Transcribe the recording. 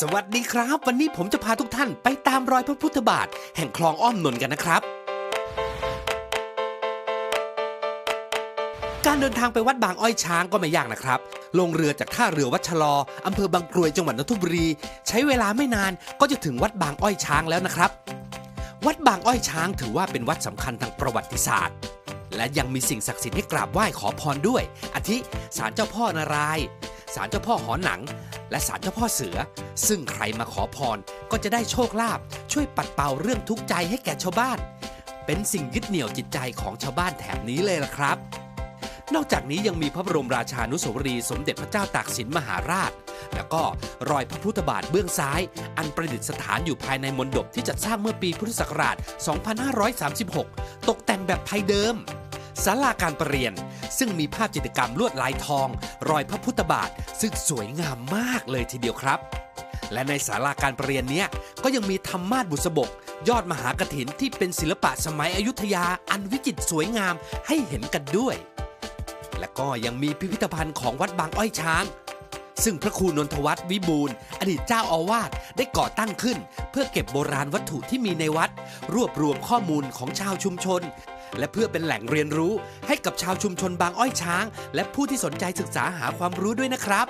สวัสดีครับ วันนี้ผมจะพาทุกท่านไปตามรอยพระพุทธบาท แห่งคลองอ้อมนนท์กันนะครับ การเดินทางไปวัดบางอ้อยช้างก็ไม่ยากนะครับ ลงเรือจากท่าเรือวัดชะลออำเภอบางกรวยจังหวัดนนทบุรี ใช้เวลาไม่นานก็จะถึงวัดบางอ้อยช้างแล้วนะครับ วัดบางอ้อยช้างถือว่าเป็นวัดสำคัญทางประวัติศาสตร์ และยังมีสิ่งศักดิ์สิทธิ์ให้กราบไหว้ขอพรด้วยอาทิศาลเจ้าพ่อนารายณ์ ศาลเจ้าพ่อหอหนัง และศาลเจ้าพ่อเสือ ซึ่งใครมาขอพรก็จะได้โชคลาภช่วยปัดเป่าเรื่องทุกข์ใจให้แก่ชาวบ้าน เป็นสิ่งยึดเหนี่ยวจิตใจของชาวบ้านแถบนี้เลยล่ะครับ นอกจากนี้ยังมีพระบรมราชานุสาวรีสมเด็จพระเจ้าตากสินมหาราช แล้วก็รอยพระพุทธบาทเบื้องซ้าย อันประดิษฐานอยู่ภายในมณฑปที่จัดสร้างเมื่อปีพุทธศักราช 2536 ตกแต่งแบบไทยเดิมศาลาการประเรียน ซึ่งมีภาพจิตรกรรมลวดลายทอง รอยพระพุทธบาท ซึ่งสวยงามมากเลยทีเดียวครับ และในศาลาการประเรียนเนี้ยก็ยังมีธรรมาสบุษบก ยอดมหากถินที่เป็นศิลปะสมัยอยุธยาอันวิจิตรสวยงามให้เห็นกันด้วย และก็ยังมีพิพิธภัณฑ์ของวัดบางอ้อยช้างซึ่งพระครูนนทวัฒน์วิบูลอดีตเจ้าอาวาสได้ก่อตั้งขึ้น เพื่อเก็บโบราณวัตถุที่มีในวัด รวบรวมข้อมูลของชาวชุมชน และเพื่อเป็นแหล่งเรียนรู้ให้กับชาวชุมชนบางอ้อยช้าง และผู้ที่สนใจศึกษาหาความรู้ด้วยนะครับ